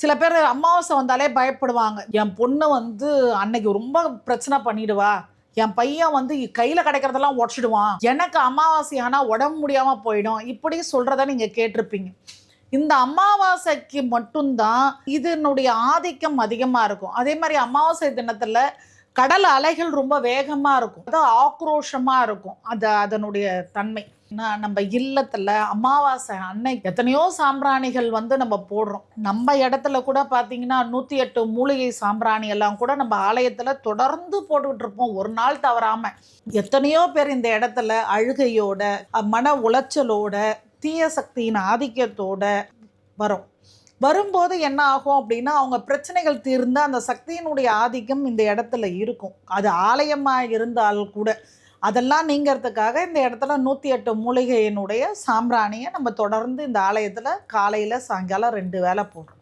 சில பேர் அமாவாசை வந்தாலே பயப்படுவாங்க. என் பொண்ணு வந்து அன்னைக்கு ரொம்ப பிரச்சனை பண்ணிடுவா. என் பையன் வந்து கையில் கிடைக்கிறதெல்லாம் உடச்சிடுவான். எனக்கு அமாவாசை ஆனால் உடம்பு முடியாமல் போயிடும். இப்படி சொல்கிறத நீங்கள் கேட்டிருப்பீங்க. இந்த அமாவாசைக்கு மட்டும்தான் இதனுடைய ஆதிக்கம் அதிகமாக இருக்கும். அதே மாதிரி அமாவாசை தினத்தில் கடல் அலைகள் ரொம்ப வேகமாக இருக்கும். அது ஆக்ரோஷமாக இருக்கும். அது அதனுடைய தன்மை. நான் நம்ம இல்லத்தில் அமாவாசை அன்னைக்கு எத்தனையோ சாம்பிராணிகள் வந்து நம்ம போடுறோம். நம்ம இடத்துல கூட பார்த்தீங்கன்னா நூற்றி எட்டு மூலிகை சாம்பிராணி எல்லாம் கூட நம்ம ஆலயத்தில் தொடர்ந்து போட்டுக்கிட்டு இருப்போம். ஒரு நாள் தவறாமல் எத்தனையோ பேர் இந்த இடத்துல அழுகையோட மன உளைச்சலோட தீய சக்தியின் ஆதிக்கத்தோட வரும். வரும்போது என்ன ஆகும் அப்படின்னா அவங்க பிரச்சனைகள் தீர்ந்து அந்த சக்தியினுடைய ஆதிக்கம் இந்த இடத்துல இருக்கும். அது ஆலயமாக இருந்தால் கூட அதெல்லாம் நீங்கிறதுக்காக இந்த இடத்துல நூற்றி எட்டு மூலிகையினுடைய சாம்பிராணியை நம்ம தொடர்ந்து இந்த ஆலயத்தில் காலையில் சாயங்காலம் ரெண்டு வேளை போடுறோம்.